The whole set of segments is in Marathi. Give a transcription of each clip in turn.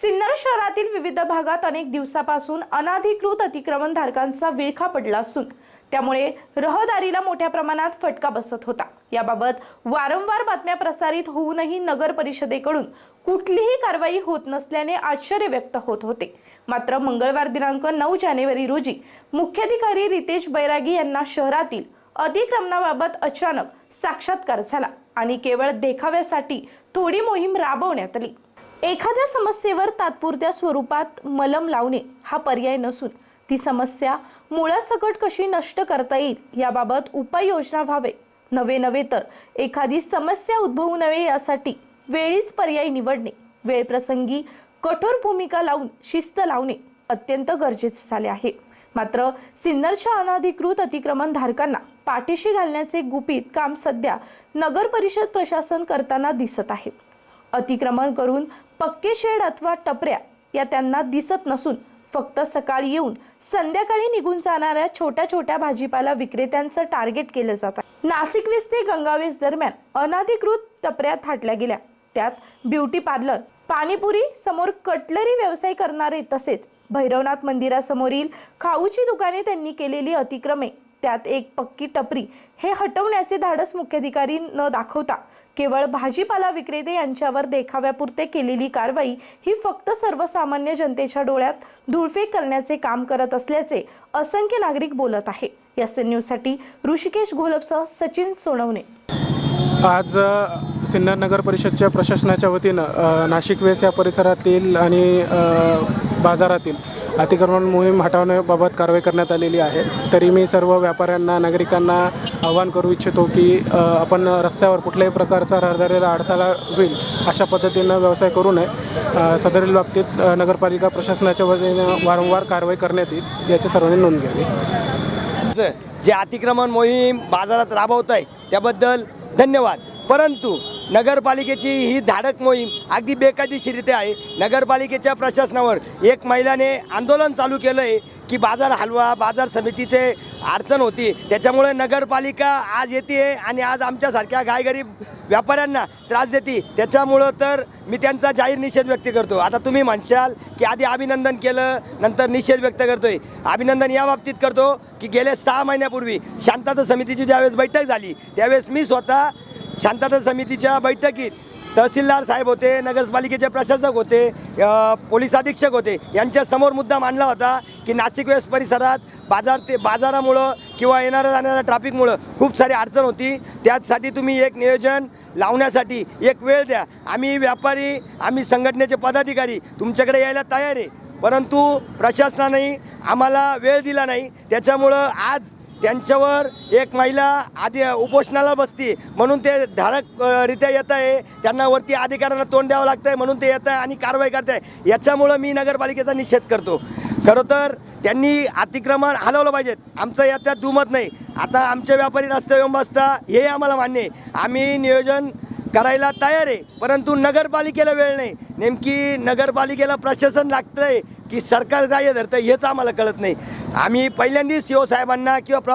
सिन्नर शहरातील विविध भागात अनेक दिवसापासून अनाधिकृत अतिक्रमण धारकांचा विळखा पडला असून त्यामुळे रहदारीला मोठ्या प्रमाणात फटका बसत होता. याबाबत वारंवार बातम्या प्रसारित होऊनही नगर परिषदेकडून कुठलीही कारवाई होत नसल्याने आश्चर्य व्यक्त होत होते. मात्र मंगळवार दिनांक नऊ जानेवारी रोजी मुख्याधिकारी रितेश बैरागी यांना शहरातील अतिक्रमणाबाबत अचानक साक्षात्कार झाला आणि केवळ देखाव्यासाठी थोडी मोहीम राबवण्यात आली. एखाद्या समस्येवर तात्पुरत्या स्वरूपात मलम लावणे हा पर्याय नसून ती समस्या मुळासकट कशी नष्ट करता येईल याबाबत उपाययोजना व्हावे. नवे नवे तर एखादी समस्या उद्भवू नये यासाठी वेळीच पर्याय निवडणे वेळप्रसंगी कठोर भूमिका लावून शिस्त लावणे अत्यंत गरजेचे झाले आहे. मात्र सिन्नरच्या अनाधिकृत अतिक्रमण धारकांना पाठीशी घालण्याचे गुपित काम सध्या नगर परिषद प्रशासन करताना दिसत आहे. अतिक्रमण करून पक्के शेड अथवा टपऱ्या या त्यांना दिसत नसून फक्त सकाळी येऊन संध्याकाळी निघून जाणाऱ्या छोट्या छोट्या भाजीपाला विक्रेत्यांचं टार्गेट केलं जात आहे. नाशिकवीस ते गंगावीस दरम्यान अनाधिकृत टपऱ्या थाटल्या गेल्या. त्यात ब्युटी पार्लर पाणीपुरी समोर कटलरी व्यवसाय करणारे तसेच भैरवनाथ मंदिरासमोरील खाऊची दुकाने त्यांनी केलेली अतिक्रमे त्यात एक पक्की टपरी. हे हटवण्याचे धाडस मुख्याधिकारी न दाखवता केवळ भाजीपाला विक्रेते यांच्यावर देखाव्यापुरते केलेली कारवाई ही फक्त सर्वसामान्य जनतेच्या डोळ्यात धुळफेक करण्याचे काम करत असल्याचे असंख्य नागरिक बोलत आहे. या न्यूजसाठी ऋषिकेश घोलपसह सचिन सोनवणे. आज सिन्नर नगर परिषदच्या प्रशासनाच्या वतीनं नाशिक वेस या परिसरातील आणि बाजारातील अतिक्रमण मोहीम हटवण्याबाबत कारवाई करण्यात आलेली आहे. तरी मी सर्व व्यापाऱ्यांना नागरिकांना आवाहन करू इच्छितो की आपण रस्त्यावर कुठल्याही प्रकारचा रहदारीला अडथळा होईल अशा पद्धतीनं व्यवसाय करू नये. सदरील बाबतीत नगरपालिका प्रशासनाच्या वतीनं वारंवार कारवाई करण्यात येईल याची सर्वांनी नोंद घ्यावी. जे अतिक्रमण मोहीम बाजारात राबवत आहे त्याबद्दल धन्यवाद. परंतु नगरपालिकेची ही धाडक मोहीम अगदी बेकायदेशीरित्या आहे. नगरपालिकेच्या प्रशासनावर एक महिलाने आंदोलन चालू केलं आहे की बाजार हलवा बाजार समितीचे अडचण होती. त्याच्यामुळे नगरपालिका आज येते आणि आज आमच्यासारख्या गायगरीब व्यापाऱ्यांना त्रास देते. त्याच्यामुळं तर मी त्यांचा जाहीर निषेध व्यक्त करतो. आता तुम्ही म्हणशाल की आधी अभिनंदन केलं नंतर निषेध व्यक्त करतोय. अभिनंदन या बाबतीत करतो की गेल्या सहा महिन्यापूर्वी शांतता समितीची ज्यावेळेस बैठक झाली त्यावेळेस मी स्वतः शांतता समितीच्या बैठकीत तहसीलदार साहेब होते नगरपालिकेचे प्रशासक होते पोलीस अधीक्षक होते यांच्यासमोर मुद्दा मांडला होता की नाशिक वेस्ट परिसरात बाजार ते बाजारामुळं किंवा येणाऱ्या जाणाऱ्या ट्रॅफिकमुळं खूप सारी अडचण होती. त्यासाठी तुम्ही एक नियोजन लावण्यासाठी एक वेळ द्या. आम्ही व्यापारी आम्ही संघटनेचे पदाधिकारी तुमच्याकडे यायला तयार आहे. परंतु प्रशासनाने आम्हाला वेळ दिला नाही. त्याच्यामुळं आज त्यांच्यावर एक महिला आधी उपोषणाला बसते. म्हणून ते धाडकरित्या येत आहे. त्यांना वरती अधिकाऱ्यांना तोंड द्यावं लागतं आहे म्हणून ते येत आहे आणि कारवाई करत आहे याच्यामुळं मी नगरपालिकेचा निषेध करतो. खरं तर त्यांनी अतिक्रमण हलवलं पाहिजेत. आमचं याच्यात दुमत नाही. आता आमचे व्यापारी रस्ते येऊन बसता हे आम्हाला मान्य आहे. आम्ही नियोजन करायला तयार आहे. परंतु नगरपालिकेला वेळ नाही. नेमकी नगरपालिकेला प्रशासन लागतं आहे की सरकार ग्राह्य धरतं हेच आम्हाला कळत नाही. आम्ही पहिल्यांदाच सी ओ साहेबांना किंवा प्र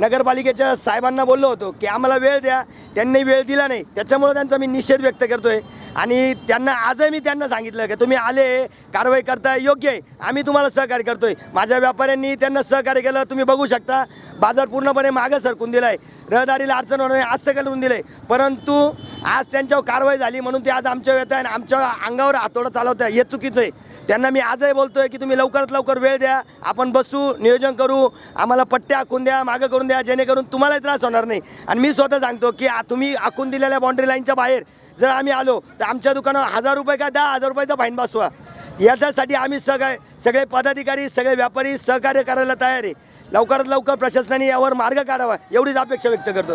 नगरपालिकेच्या साहेबांना बोललो होतो की आम्हाला वेळ द्या. त्यांनी वेळ दिला नाही. त्याच्यामुळं त्यांचा मी निषेध व्यक्त करतो आहे आणि त्यांना आजही मी त्यांना सांगितलं की तुम्ही आले कारवाई करताय योग्य आहे. आम्ही तुम्हाला सहकार्य करतो आहे माझ्या व्यापाऱ्यांनी त्यांना सहकार्य केलं तुम्ही बघू शकता. बाजार पूर्णपणे मागं सरकून दिला आहे रहदारीला अडचण होणार आज असं होऊन दिलं आहे परंतु आज त्यांच्यावर कारवाई झाली म्हणून ते आज आमच्यावर येत आहे आणि आमच्या अंगावर हातोडं चालवत आहे हे चुकीचं आहे. त्यांना मी आजही बोलतो आहे की तुम्ही लवकरात लवकर वेळ द्या. आपण बसू नियोजन करू आम्हाला पट्ट्या आखून द्या मागं करून द्या जेणेकरून तुम्हालाही त्रास होणार नाही. आणि मी स्वतः सांगतो की तुम्ही आखून दिलेल्या बाउंड्री लाईनच्या बाहेर जर आम्ही आलो तर आमच्या दुकानावर हजार रुपये का दहा हजार रुपयाचा फाईन बसवा. याच्यासाठी आम्ही सगळे सगळे पदाधिकारी सगळे व्यापारी सहकार्य करायला तयार आहे. लवकरात लवकर प्रशासनाने यावर मार्ग काढावा एवढीच अपेक्षा व्यक्त करतो.